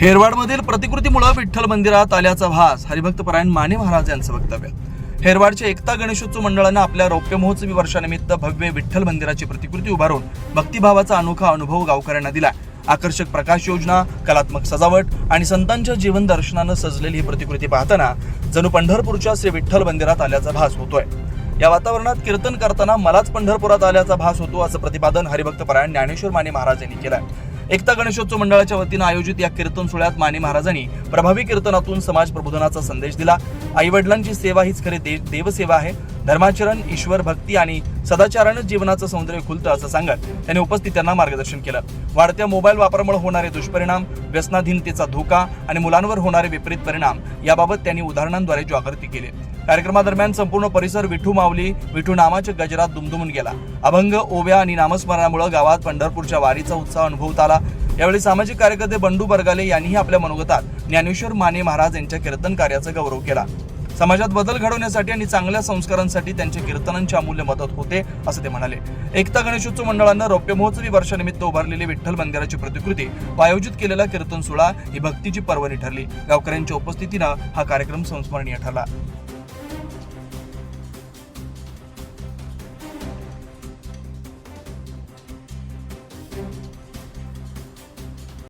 हेरवाडमधील प्रतिकृतीमुळे विठ्ठल मंदिरात आल्याचा भास हरिभक्त परायण माने महाराज यांचं वक्तव्य. हेरवाडच्या एकता गणेशोत्सव मंडळानं आपल्या रौप्य महोत्सवी वर्षानिमित्त भव्य विठ्ठल मंदिराची प्रतिकृती उभारून भक्तिभावाचा अनोखा अनुभव गावकऱ्यांना दिला आकर्षक प्रकाश योजना कलात्मक सजावट आणि संतांच्या जीवन दर्शनानं सजलेली ही प्रतिकृती पाहताना जणू पंढरपूरच्या श्री विठ्ठल मंदिरात आल्याचा भास होतोय. या वातावरणात कीर्तन करताना मलाच पंढरपुरात आल्याचा भास होतो असं प्रतिपादन हरिभक्त परायण ज्ञानेश्वर माने महाराज यांनी केलं एकता गणेशोत्सव मंडळाच्या वतीनं आयोजित या कीर्तन सोहळ्यात माने महाराजांनी प्रभावी कीर्तनातून समाज प्रबोधनाचा संदेश दिला. आई वडिलांची सेवा हीच खरे दे देवसेवा आहे. धर्माचरण ईश्वर भक्ती आणि सदाचारानं जीवनाचं सौंदर्य खुलतं असं सांगत त्यांनी उपस्थितांना मार्गदर्शन केलं. वाढत्या मोबाईल वापरामुळे होणारे दुष्परिणाम व्यसनाधीनतेचा धोका आणि मुलांवर होणारे विपरीत परिणाम याबाबत त्यांनी उदाहरणांद्वारे जागृती केली. कार्यक्रमादरम्यान संपूर्ण परिसर विठू माऊली विठू नामाच्या गजरात दुमदुमून गेला. अभंग ओव्या आणि नामस्मरणामुळे गावात पंढरपूरच्या वारीचा उत्साह अनुभवता आला. यावेळी सामाजिक कार्यकर्ते बंडू बरगाले यांनीही आपल्या मनोगतात ज्ञानेश्वर माने महाराज यांच्या कीर्तन कार्याचा गौरव केला. समाजात बदल घडवण्यासाठी आणि चांगल्या संस्कारांसाठी त्यांच्या कीर्तनांची अमूल्य मदत होते असं ते म्हणाले. एकता गणेशोत्सव मंडळानं रौप्य महोत्सवी वर्षानिमित्त उभारलेली विठ्ठल मंदिराची प्रतिकृती व आयोजित केलेला कीर्तन सोहळा ही भक्तीची पर्वणी ठरली. गावकऱ्यांच्या उपस्थितीनं हा कार्यक्रम संस्मरणीय ठरला.